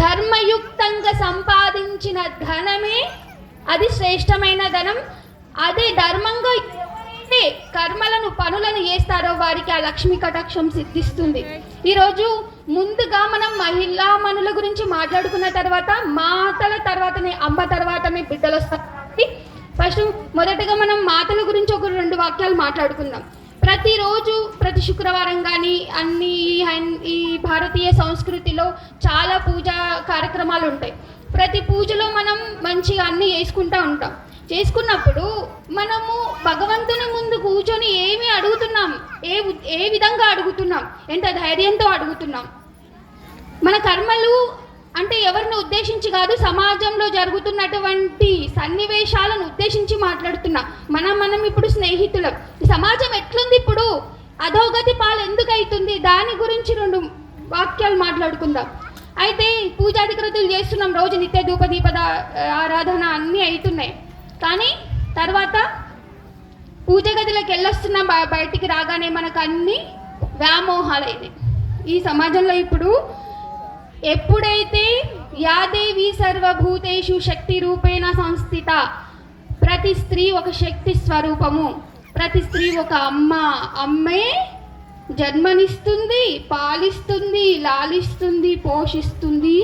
ధర్మయుక్తంగా సంపాదించిన ధనమే అది శ్రేష్టమైన ధనం. అదే ధర్మంగా ఎవరైతే కర్మలను పనులను చేస్తారో వారికి ఆ లక్ష్మీ కటాక్షం సిద్ధిస్తుంది. ఈరోజు ముందుగా మనం మహిళా మనుల గురించి మాట్లాడుకున్న తర్వాత మాతల తర్వాతనే అమ్మ తర్వాతనే బిడ్డలు వస్తారు కాబట్టి ఫస్ట్ మొదటగా మనం మాతల గురించి ఒక రెండు వాక్యాలు మాట్లాడుకుందాం. ప్రతిరోజు ప్రతి శుక్రవారం కానీ అన్ని ఈ ఈ భారతీయ సంస్కృతిలో చాలా పూజా కార్యక్రమాలు ఉంటాయి. ప్రతి పూజలో మనం మంచిగా అన్ని చేసుకుంటూ ఉంటాం. చేసుకున్నప్పుడు మనము భగవంతుని ముందు కూర్చొని ఏమి అడుగుతున్నాం? ఏ ఏ విధంగా అడుగుతున్నాం? ఎంత ధైర్యంతో అడుగుతున్నాం? మన కర్మలు అంటే ఎవరిని ఉద్దేశించి కాదు సమాజంలో జరుగుతున్నటువంటి సన్నివేశాలను ఉద్దేశించి మాట్లాడుతున్నా. మనం మనం ఇప్పుడు స్నేహితులం. సమాజం ఎట్లుంది ఇప్పుడు? అధోగతి పాలు ఎందుకు అవుతుంది దాని గురించి రెండు వాక్యాలు మాట్లాడుకుందాం. అయితే పూజాధికృతులు చేస్తున్నాం రోజు నిత్య ధూప దీపద ఆరాధన అన్నీ అవుతున్నాయి కానీ తర్వాత పూజ గదిలోకి వెళ్ళొస్తున్నాం బ- బయటికి రాగానే మనకు అన్ని వ్యామోహాలైనాయి. ఈ సమాజంలో ఇప్పుడు ఎప్పుడైతే యాదేవి సర్వభూతేషు శక్తి రూపేణ సంస్థిత ప్రతి స్త్రీ ఒక శక్తి స్వరూపము ప్రతి స్త్రీ ఒక అమ్మ అమ్మే జన్మనిస్తుంది పాలిస్తుంది లాలిస్తుంది పోషిస్తుంది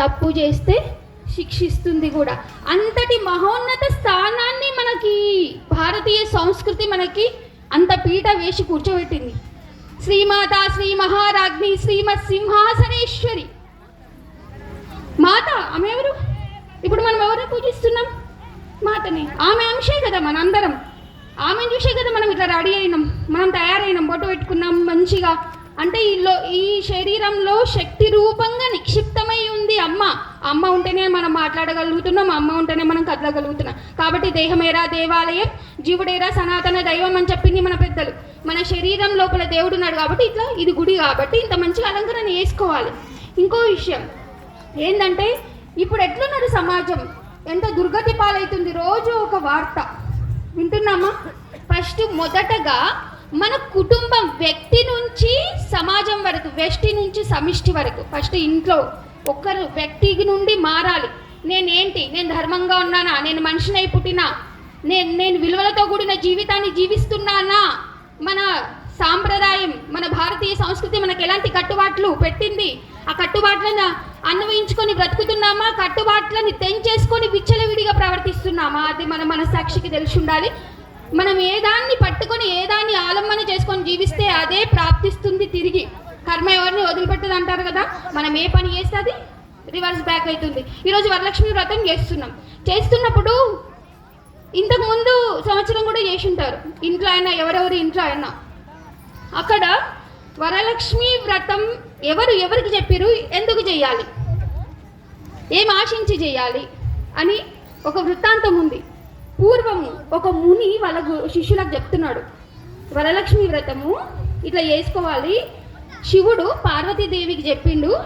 తప్పు చేస్తే శిక్షిస్తుంది కూడా. అంతటి మహోన్నత స్థానాన్ని మనకి భారతీయ సంస్కృతి మనకి అంత పీట వేసి కూర్చోబెట్టింది. శ్రీమాత శ్రీ మహారాజ్ని శ్రీమత్ సింహాసనేశ్వరి మాత ఆమె ఎవరు? ఇప్పుడు మనం ఎవరిని పూజిస్తున్నాం? మాతని ఆమె అంశే కదా మన అందరం ఆమెను చూసే కదా మనం ఇట్లా రెడీ అయినాం. మనం తయారైనాం బొట్టు పెట్టుకున్నాం మంచిగా. అంటే ఈలో ఈ శరీరంలో శక్తి రూపంగా నిక్షిప్తమై ఉంది అమ్మ. అమ్మ ఉంటేనే మనం మాట్లాడగలుగుతున్నాం అమ్మ ఉంటేనే మనం కదలగలుగుతున్నాం. కాబట్టి దేహమేరా దేవాలయం? జీవుడేరా సనాతన దైవం అని చెప్పింది మన పెద్దలు. మన శరీరం లోపల దేవుడు ఉన్నాడు కాబట్టి ఇట్లా ఇది గుడి కాబట్టి ఇంత మంచిగా అలంకరణ వేసుకోవాలి ఇంకో విషయం. ఏంటంటే ఇప్పుడు ఎట్లున్నది సమాజం? ఎంత దుర్గతి పాలవుతుంది రోజు ఒక వార్త. వింటున్నామా? ఫస్ట్ మొదటగా మన కుటుంబం వ్యక్తి నుంచి సమాజం వరకు వ్యష్టి నుంచి సమిష్టి వరకు. ఫస్ట్ ఇంట్లో ఒక్కరు వ్యక్తి నుండి మారాలి. నేనేంటి? నేను ధర్మంగా ఉన్నానా? నేను మనిషినై పుట్టినా? నేను నేను విలువలతో కూడిన జీవితాన్ని జీవిస్తున్నానా? మన సాంప్రదాయం మన భారతీయ సంస్కృతి మనకు ఎలాంటి కట్టుబాట్లు పెట్టింది? ఆ కట్టుబాట్లను అన్వయించుకొని బ్రతుకుతున్నామా? కట్టుబాట్లని తెంచేసుకొని విచ్చలవిడిగా ప్రవర్తిస్తున్నామా? అది మన మన సాక్షికి తెలిసి ఉండాలి మనం ఏ దాన్ని పట్టుకొని ఏ దాన్ని ఆలంబన చేసుకొని జీవిస్తే అదే ప్రాప్తిస్తుంది తిరిగి. కర్మ ఎవరిని వదిలిపెట్టదు అంటారు కదా? మనం ఏ పని చేస్తే అది రివర్స్ బ్యాక్ అవుతుంది. ఈరోజు వరలక్ష్మి వ్రతం చేస్తున్నాం. చేస్తున్నప్పుడు ఇంతకు ముందు సంవత్సరం కూడా చేసి ఉంటారు. ఇంట్లో అయినా ఎవరెవరు ఇంట్లో అయినా. అక్కడ వరలక్ష్మి వ్రతం ఎవరు ఎవరికి చెప్పారు? ఎందుకు చేయాలి? ఏం ఆశించి చేయాలి? అని ఒక వృత్తాంతం ఉంది. పూర్వము ఒక ముని వాళ్ళ గు- శిష్యులకు చెప్తున్నాడు. వరలక్ష్మి వ్రతము ఇట్లా చేసుకోవాలి. శివుడు పార్వతీదేవికి చెప్పిండు.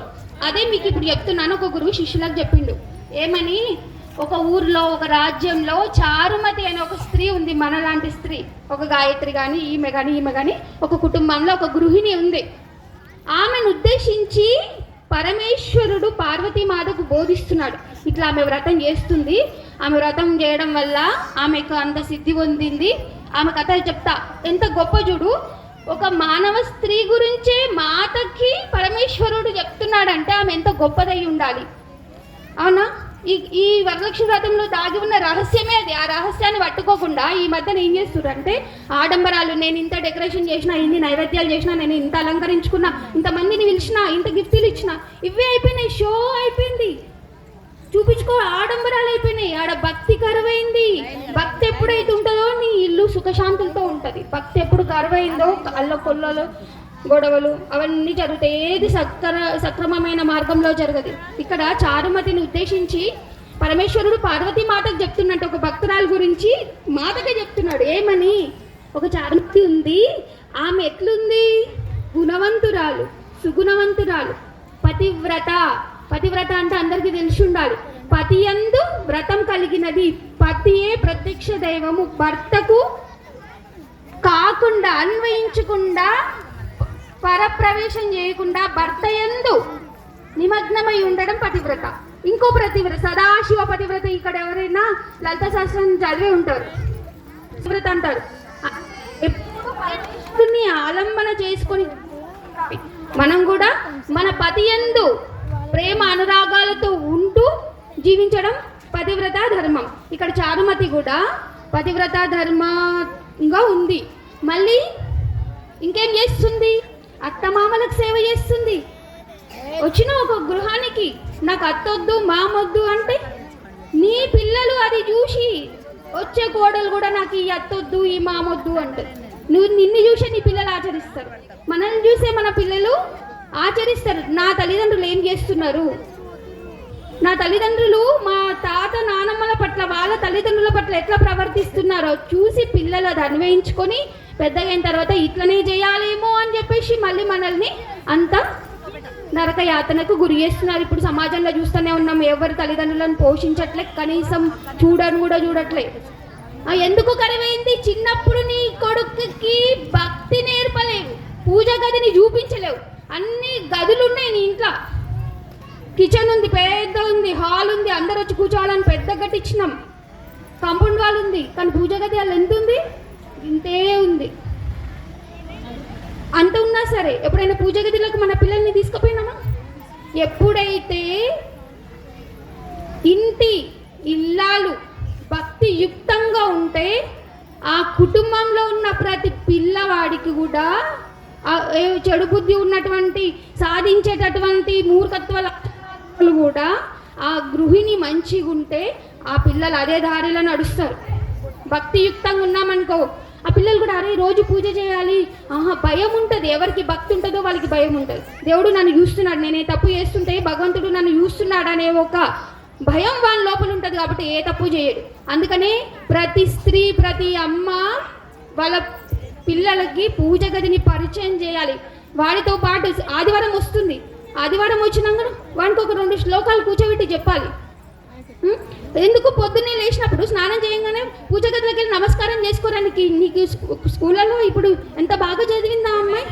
అదే మీకు ఇప్పుడు చెప్తున్నాను. ఒక గురువు శిష్యులకు చెప్పిండు. ఏమని? ఒక ఊర్లో ఒక రాజ్యంలో చారుమతి అనే ఒక స్త్రీ ఉంది మనలాంటి స్త్రీ. ఒక గాయత్రి కానీ ఈమె కానీ ఈమె కానీ ఒక కుటుంబంలో ఒక గృహిణి ఉంది. ఆమెను ఉద్దేశించి పరమేశ్వరుడు పార్వతీమాతకు బోధిస్తున్నాడు. ఇట్లా ఆమె వ్రతం చేస్తుంది. ఆమె వ్రతం చేయడం వల్ల ఆమెకు అంత సిద్ధి పొందింది. ఆమె కథ చెప్తా. ఎంత గొప్ప చూడు. ఒక మానవ స్త్రీ గురించే మాతకి పరమేశ్వరుడు చెప్తున్నాడంటే ఆమె ఎంత గొప్పదై ఉండాలి. అవునా? ఈ ఈ వరలక్ష్మి వ్రతంలో దాగి ఉన్న రహస్యమే అది. ఆ రహస్యాన్ని పట్టుకోకుండా ఈ మధ్యన ఏం చేస్తున్నారంటే ఆడంబరాలు నేను ఇంత డెకరేషన్ చేసినా ఇన్ని నైవేద్యాలు చేసినా నేను ఇంత అలంకరించుకున్నా ఇంతమందిని పిలిచిన ఇంత గిఫ్ట్లు ఇచ్చిన ఇవే అయిపోయినాయి షో అయిపోయింది. చూపించుకో ఆడంబరాలు అయిపోయినాయి. ఆడ భక్తి కరువైంది. భక్తి ఎప్పుడైతే ఉంటుందో నీ ఇల్లు సుఖశాంతులతో ఉంటుంది. భక్తి ఎప్పుడు కరువైందో అల్ల కొల్లలు గొడవలు అవన్నీ జరుగుతాయి. ఏది సక్ర సక్రమమైన మార్గంలో జరగదు. ఇక్కడ చారుమతిని ఉద్దేశించి పరమేశ్వరుడు పార్వతి మాతకు చెప్తున్నట్టు ఒక భక్తురాలు గురించి మాతకే చెప్తున్నాడు. ఏమని? ఒక చారుమతి ఉంది. ఆమె ఎట్లుంది? గుణవంతురాలు సుగుణవంతురాలు పతివ్రత. పతివ్రత అంటే అందరికీ తెలిసి ఉండాలి. పతి యందు వ్రతం కలిగినది. పతియే ప్రత్యక్ష దైవము. భర్తకు కాకుండా అన్వయించకుండా పరప్రవేశం చేయకుండా భర్త ఎందు నిమగ్నమై ఉండడం పతివ్రత. ఇంకో పతివ్రత సదాశివ పతివ్రత ఇక్కడ ఎవరైనా లలిత శాస్త్రం చదివి ఉంటారు. పతివ్రత అంటారు. ఎప్పుడు ఆలంబన చేసుకొని మనం కూడా మన పతి యందు ప్రేమ అనురాగాలతో ఉంటూ జీవించడం పతివ్రత ధర్మం. ఇక్కడ చారుమతి కూడా పతివ్రత ధర్మంగా ఉంది. మళ్ళీ ఇంకేం చేస్తుంది? అత్తమామలకు సేవ చేస్తుంది. వచ్చిన ఒక గృహానికి నాకు అత్తొద్దు మామొద్దు అంటే నీ పిల్లలు అది చూసి వచ్చే కోడలు కూడా నాకు ఈ అత్తొద్దు ఈ మామొద్దు అంటే నువ్వు నిన్ను చూసే నీ పిల్లలు ఆచరిస్తారు. మనల్ని చూసే మన పిల్లలు ఆచరిస్తారు. నా తల్లిదండ్రులు ఏం చేస్తున్నారు? నా తల్లిదండ్రులు మా తాత నానమ్మల పట్ల వాళ్ళ తల్లిదండ్రుల పట్ల ఎట్లా ప్రవర్తిస్తున్నారో చూసి పిల్లలు అది అన్వయించుకొని పెద్దగా అయిన తర్వాత ఇట్లనే చేయాలేమో అని చెప్పేసి మళ్ళీ మనల్ని అంత నరక యాతనకు గురి చేస్తున్నారు. ఇప్పుడు సమాజంలో చూస్తూనే ఉన్నాం ఎవరు తల్లిదండ్రులను పోషించట్లే కనీసం చూడని కూడా చూడట్లే. ఎందుకు కరువైంది? చిన్నప్పుడు నీ కొడుకుకి భక్తి నేర్పలేవు పూజ గదిని చూపించలేవు. అన్ని గదులు ఉన్నాయి నీ ఇంట్లో. కిచెన్ ఉంది పెద్ద ఉంది హాల్ ఉంది అందరు వచ్చి కూర్చోవాలని పెద్ద కట్టించినాం కాంపౌండ్ వాల్ ఉంది కానీ పూజ గది వాళ్ళు ఎంత ఉంది ఇంతే ఉంది. అంత ఉన్నా సరే ఎప్పుడైనా పూజ గదిలోకి మన పిల్లల్ని తీసుకుపోయినామా? ఎప్పుడైతే ఇంటి ఇల్లాలు భక్తి యుక్తంగా ఉంటే ఆ కుటుంబంలో ఉన్న ప్రతి పిల్లవాడికి కూడా ఏ చెడు బుద్ధి ఉన్నటువంటి సాధించేటటువంటి మూర్ఖత్వ లక్షణాలు కూడా ఆ గృహిణి మంచిగా ఉంటే ఆ పిల్లలు అదే దారిలో నడుస్తారు. భక్తియుక్తంగా ఉన్నామనుకో ఆ పిల్లలు కూడా అరే రోజు పూజ చేయాలి. ఆహా భయం ఉంటుంది. ఎవరికి భక్తి ఉంటుందో వాళ్ళకి భయం ఉంటుంది. దేవుడు నన్ను చూస్తున్నాడు. నేనే తప్పు చేస్తుంటే భగవంతుడు నన్ను చూస్తున్నాడు అనే ఒక భయం వాళ్ళ లోపల ఉంటుంది కాబట్టి ఏ తప్పు చేయడు. అందుకనే ప్రతి స్త్రీ ప్రతి అమ్మ వాళ్ళ పిల్లలకి పూజ గదిని పరిచయం చేయాలి. వాడితో పాటు ఆదివారం వస్తుంది. ఆదివారం వచ్చినాక వాడికి ఒక రెండు శ్లోకాలు కూర్చోబెట్టి చెప్పాలి. ఎందుకు పొద్దున్నే లేచినప్పుడు స్నానం చేయగానే పూజ గదిలోకి వెళ్ళి నమస్కారం చేసుకోవడానికి నీకు స్కూళ్ళలో ఇప్పుడు ఎంత బాగా చదివిందా అమ్మాయి?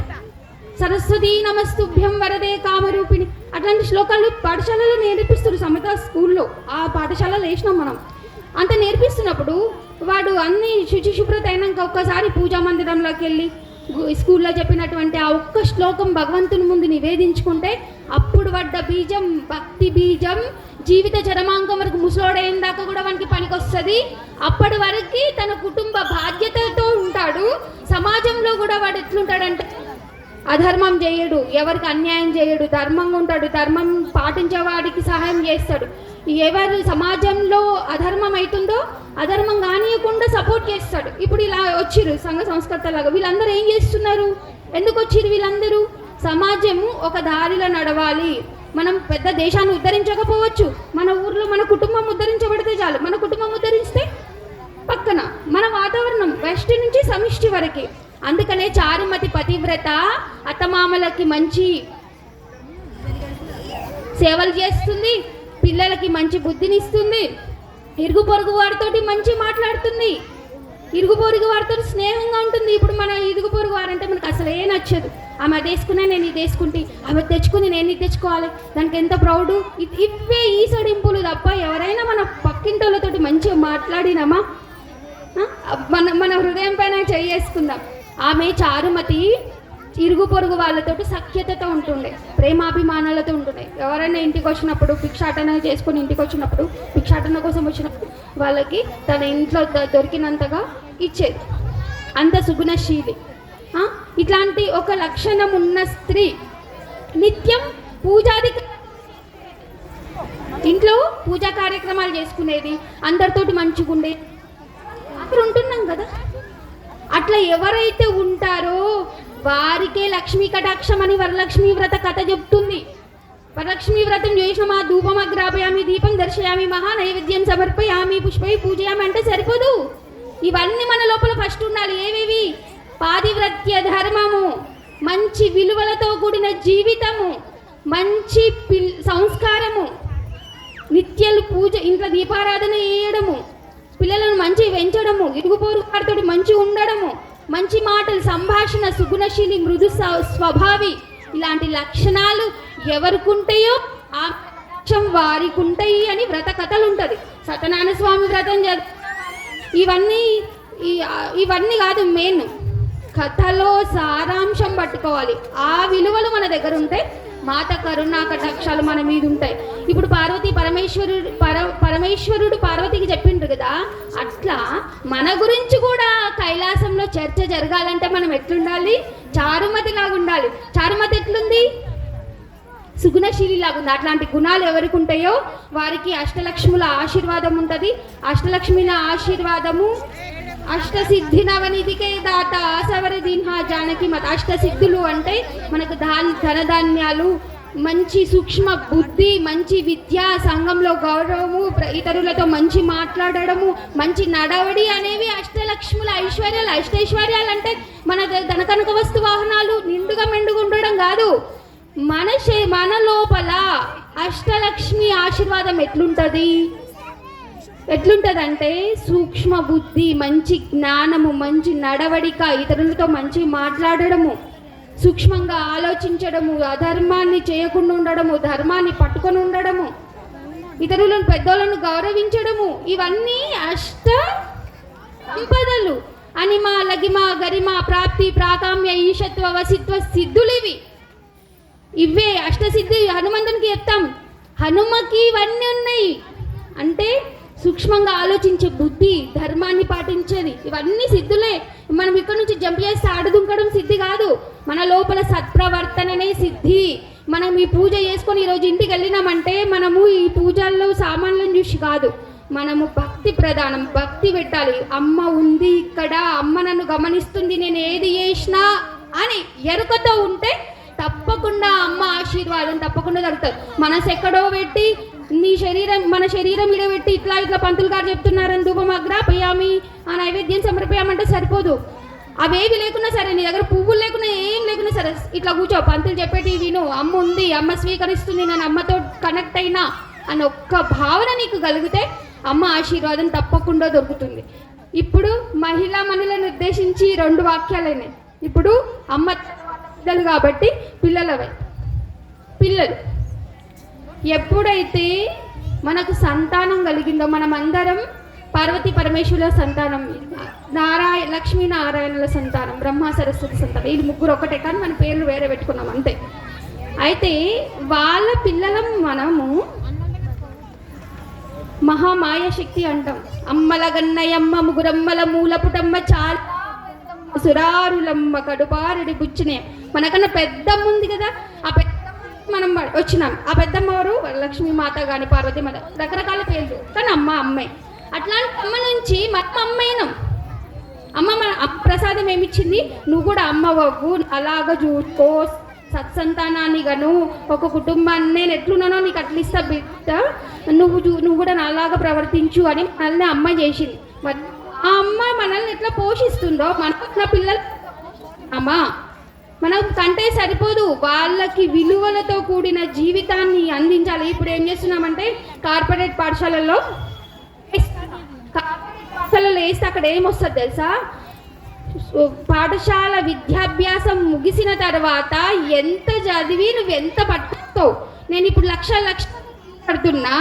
సరస్వతి నమస్తుభ్యం వరదే కామరూపిణి. అట్లాంటి శ్లోకాలు పాఠశాలలో నేర్పిస్తారు సమత స్కూల్లో. ఆ పాఠశాలలో వేసినాం మనం. అంత నేర్పిస్తున్నప్పుడు వాడు అన్ని శుచి శుభ్రత అయినాక ఒక్కసారి పూజా మందిరంలోకి వెళ్ళి స్కూల్లో చెప్పినటువంటి ఆ ఒక్క శ్లోకం భగవంతుని ముందు నివేదించుకుంటే అప్పుడు పడ్డ బీజం భక్తి బీజం జీవిత చరమాంకం వరకు ముసలోడైన దాకా కూడా వానికి పనికొస్తుంది. అప్పటి వరకు తన కుటుంబ బాధ్యతతో ఉంటాడు. సమాజంలో కూడా వాడు ఎట్లుంటాడంటే అధర్మం చేయడు ఎవరికి అన్యాయం చేయడు ధర్మంగా ఉంటాడు ధర్మం పాటించే వాడికి సహాయం చేస్తాడు. ఎవరు సమాజంలో అధర్మం అవుతుందో అధర్మం కానియకుండా సపోర్ట్ చేస్తాడు. ఇప్పుడు ఇలా వచ్చిర్రు సంఘ సంస్కర్తలాగా. వీళ్ళందరూ ఏం చేస్తున్నారు? ఎందుకు వచ్చిర్రు వీళ్ళందరూ? సమాజము ఒక దారిలో నడవాలి. మనం పెద్ద దేశాన్ని ఉద్ధరించకపోవచ్చు. మన ఊర్లో మన కుటుంబం ఉద్ధరించబడితే చాలు. మన కుటుంబం ఉద్ధరిస్తే పక్కన మన వాతావరణం వెస్ట్ నుంచి సమిష్టి వరకే. అందుకనే చారుమతి పతివ్రత అత్తమామలకి మంచి సేవలు చేస్తుంది పిల్లలకి మంచి బుద్ధిని ఇస్తుంది ఇరుగు పొరుగు వారితోటి మంచి మాట్లాడుతుంది. ఇరుగు పొరుగు వారితో స్నేహంగా ఉంటుంది. ఇప్పుడు మన ఇరుగు పొరుగు వారంటే మనకు అసలు ఏ నచ్చదు. ఆమె అది నేను ఇది వేసుకుంటే ఆమె తెచ్చుకుని నేను ఇది తెచ్చుకోవాలి. దానికి ఎంత ప్రౌడు? ఇ- ఈ సడింపులు తప్ప ఎవరైనా మన పక్కింటోళ్ళతోటి మంచిగా మాట్లాడినామా? మన మన హృదయం పైన చేసుకుందాం ఆమె చారుమతి ఇరుగు పొరుగు వాళ్ళతోటి సఖ్యతతో ఉంటుండే ప్రేమాభిమానాలతో ఉంటుండే. ఎవరైనా ఇంటికి వచ్చినప్పుడు భిక్షాటన చేసుకుని ఇంటికి వచ్చినప్పుడు భిక్షాటన కోసం వచ్చినప్పుడు వాళ్ళకి తన ఇంట్లో దొరికినంతగా ఇచ్చేది. అంత సుగుణశీలి ఇట్లాంటి ఒక లక్షణం ఉన్న స్త్రీ నిత్యం పూజాది ఇంట్లో పూజా కార్యక్రమాలు చేసుకునేది అందరితోటి మంచిగా ఉండేది అక్కడ ఉంటున్నాం కదా. అట్లా ఎవరైతే ఉంటారో వారికే లక్ష్మీ కటాక్షం అని వరలక్ష్మి వ్రత కథ చెప్తుంది. వరలక్ష్మి వ్రతం చేసినామా? ధూపం అగ్రాపయామి దీపం దర్శయామి మహా నైవేద్యం సమర్పయామి పుష్పై పూజయామి అంటే సరిపోదు. ఇవన్నీ మన లోపల ఫస్ట్ ఉండాలి. ఏవేవి? పాదివ్రత్య ధర్మము మంచి విలువలతో కూడిన జీవితము మంచి పిల్ సంస్కారము నిత్యాలు పూజ ఇంట్లో దీపారాధన చేయడము పిల్లలను మంచి పెంచడము ఇరుగుపోరు వారితో మంచి ఉండడము మంచి మాటలు సంభాషణ సుగుణశీలి మృదు స్వభావి ఇలాంటి లక్షణాలు ఎవరికుంటాయో ఆ లక్ష్యం వారికి ఉంటాయి అని వ్రత కథలు ఉంటుంది సత్యనారాయణ స్వామి వ్రతం చదువు ఇవన్నీ ఇవన్నీ కాదు మెయిన్. కథలో సారాంశం పట్టుకోవాలి. ఆ విలువలు మన దగ్గర ఉంటే మాత కరుణా కటాక్షాలు మన మీద ఉంటాయి. ఇప్పుడు పార్వతి పరమేశ్వరుడు పర పరమేశ్వరుడు పార్వతికి చెప్పిండ్రు కదా అట్లా మన గురించి కూడా కైలాసంలో చర్చ జరగాలంటే మనం ఎట్లుండాలి? చారుమతి లాగా ఉండాలి చారుమతి ఎట్లుంది? సుగుణశీలి లాగుంది ఉంది అట్లాంటి గుణాలు ఎవరికి ఉంటాయో వారికి అష్టలక్ష్ముల ఆశీర్వాదం ఉంటుంది. అష్టలక్ష్మిల ఆశీర్వాదము అష్టసిద్ధి నవనిధికే దాత ఆసవర దీన్హ జానకి మత. అష్టసిద్ధులు అంటే మనకు ధాన్ ధనధాన్యాలు మంచి సూక్ష్మ బుద్ధి మంచి విద్య సంఘంలో గౌరవము ఇతరులతో మంచి మాట్లాడడము మంచి నడవడి అనేవి అష్టలక్ష్ముల ఐశ్వర్యాలు. అష్టైశ్వర్యాలు అంటే మన ధనకనక వస్తు వాహనాలు నిండుగా మెండుగుండడం కాదు. మన మన లోపల అష్టలక్ష్మి ఆశీర్వాదం ఎట్లుంటది? ఎట్లుంటదంటే సూక్ష్మ బుద్ధి మంచి జ్ఞానము మంచి నడవడిక ఇతరులతో మంచి మాట్లాడడము సూక్ష్మంగా ఆలోచించడము అధర్మాన్ని చేయకుండా ఉండడము ధర్మాన్ని పట్టుకొని ఉండడము ఇతరులను పెద్దోళ్ళను గౌరవించడము ఇవన్నీ అష్ట సంపదలు. అనిమ లగిమ గరిమ ప్రాప్తి ప్రాకామ్య ఈశత్వ వసిత్వ సిద్ధులు ఇవి ఇవే అష్టసిద్ధి హనుమంతునికి చెప్తాం. హనుమకి ఇవన్నీ ఉన్నాయి. అంటే సూక్ష్మంగా ఆలోచించే బుద్ధి ధర్మాన్ని పాటించేది. ఇవన్నీ సిద్ధులే. మనం ఇక్కడ నుంచి జంప్ చేస్తే ఆడుదుంకడం సిద్ధి కాదు. మన లోపల సత్ప్రవర్తననే సిద్ధి. మనం ఈ పూజ చేసుకొని ఈరోజు ఇంటికి వెళ్ళినామంటే మనము ఈ పూజల్లో సామాన్లను చూసి కాదు. మనము భక్తి ప్రధానం భక్తి పెట్టాలి. అమ్మ ఉంది ఇక్కడ అమ్మ నన్ను గమనిస్తుంది నేను ఏది చేసినా అని ఎరుకతో ఉంటే తప్పకుండా అమ్మ ఆశీర్వాదం తప్పకుండా దొరుకుతుంది. మనసు ఎక్కడో పెట్టి నీ శరీరం మన శరీరం విడబెట్టి ఇట్లా ఇట్లా పంతులు గారు చెప్తున్నారని ధూపం ఆ నైవేద్యం సమర్పయామంటే సరిపోదు. అవేవి లేకున్నా సరే నీ దగ్గర పువ్వులు లేకున్నా ఏం లేకున్నా సరే ఇట్లా కూర్చో. పంతులు చెప్పేటి విను. అమ్మ ఉంది అమ్మ స్వీకరిస్తుంది నేను అమ్మతో కనెక్ట్ అయినా అని ఒక్క భావన నీకు కలిగితే అమ్మ ఆశీర్వాదం తప్పకుండా దొరుకుతుంది. ఇప్పుడు మహిళా మనులను ఉద్దేశించి రెండు వాక్యాలైనాయి ఇప్పుడు అమ్మ పిల్లలు కాబట్టి పిల్లలవే. పిల్లలు. ఎప్పుడైతే మనకు సంతానం కలిగిందో మనమందరం పార్వతి పరమేశ్వరుల సంతానం నారాయణ లక్ష్మీ నారాయణుల సంతానం బ్రహ్మ సరస్వతి సంతానం వీళ్ళు ముగ్గురు ఒకటే కానీ మన పేర్లు వేరే పెట్టుకున్నాం అంతే. అయితే వాళ్ళ పిల్లలం మనము మహామాయ శక్తి అంటాం. అమ్మల గన్నయమ్మ ముగురమ్మల మూలపుటమ్మ చాలా సురారులమ్మ కడుపారుడి బుచ్చినే. మనకన్నా పెద్దమ్మ ఉంది కదా ఆ పెద్ద మనం వచ్చినాం. ఆ పెద్దమ్మవారు లక్ష్మీ మాత కానీ పార్వతి మాత రకరకాల పేర్లు. కానీ అమ్మ అమ్మాయి అట్లాంటి అమ్మ నుంచి మనం అమ్మైనాం. అమ్మ మన ప్రసాదం ఏమిచ్చింది? నువ్వు కూడా అమ్మవవ్వు అలాగ చూసుకో సత్సంతానాన్ని గను ఒక కుటుంబాన్ని నేను ఎట్లున్నానో నీకు అట్లిస్తా బిడ్డ. నువ్వు చూ- నువ్వు కూడా నాలాగా ప్రవర్తించు అని మనల్ని అమ్మ చేసింది. మరి ఆ అమ్మ మనల్ని ఎట్లా పోషిస్తుందో మన పిల్లలు అమ్మా మనం కంటే సరిపోదు. వాళ్ళకి విలువలతో కూడిన జీవితాన్ని అందించాలి. ఇప్పుడు ఏం చేస్తున్నామంటే కార్పొరేట్ పాఠశాలల్లో కార్పొరేట్ పాఠశాలలో వేస్తే అక్కడ ఏమొస్తుంది తెలుసా? పాఠశాల విద్యాభ్యాసం ముగిసిన తర్వాత ఎంత చదివి నువ్వు ఎంత పట్టుకోవు నేను ఇప్పుడు లక్ష లక్ష కడుతున్నా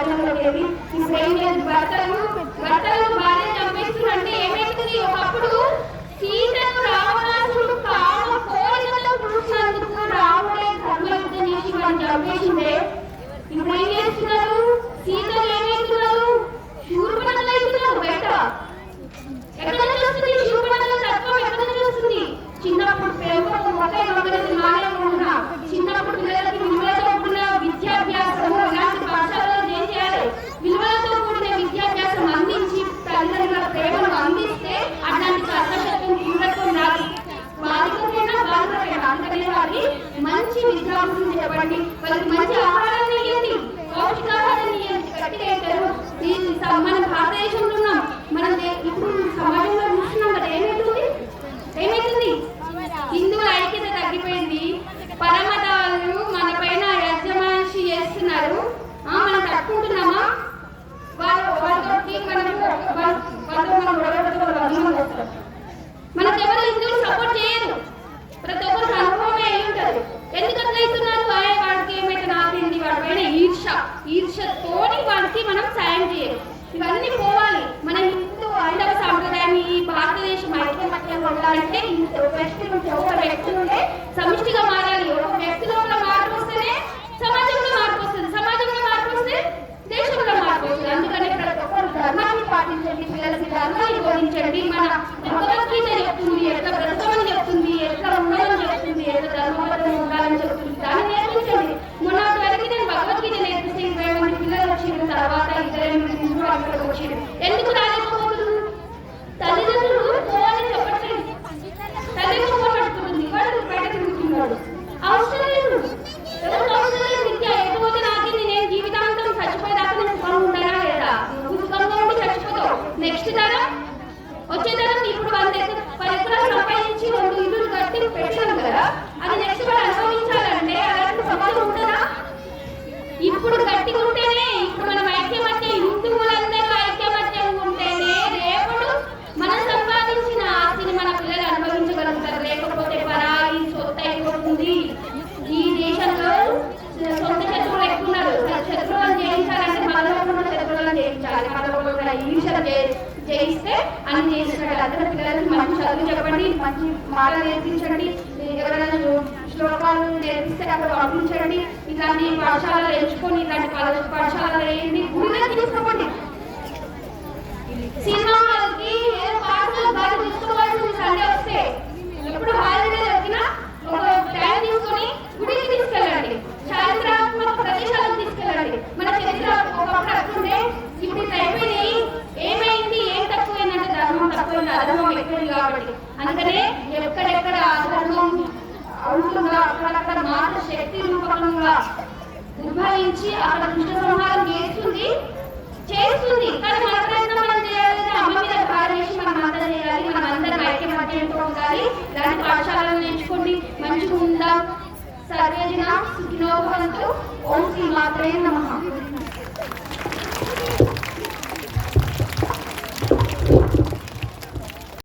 సమాజంలోకి వెళ్ళి ఈ స్నేహితుల భర్తలు पंडित 反正那个 చేసినట్టు పిల్లలకి మంచి చదువు చెప్పండి మంచి మాట నేర్పించండి. ఎవరైనా శ్లోకాలు నేర్పిస్తే అక్కడ పంపించండి. ఎంచుకొని ఇలాంటి పాఠశాలలో వేయండి గుడిలో తీసుకోండి. ఎప్పుడు అందుకనే ఎక్కడెక్కడ అధర్మం అవుతుందో అక్కడక్కడ మాట శక్తి రూపకంగా ఉద్భవించి అక్కడ దుష్ట సంహారం చేస్తుంది. చేస్తుంది. ఇక్కడ మన ప్రయత్నం అమ్మ మీద భారేసి మనం అంతా చేయాలి. మనం అందరం ఐక్యమత్యంతో ఉండాలి. దాని పాఠశాలను నేర్చుకోండి. మంచిగా ఉందా సర్వేజన సుఖినోభవంతు ఓం శ్రీ మాత్రే నమ.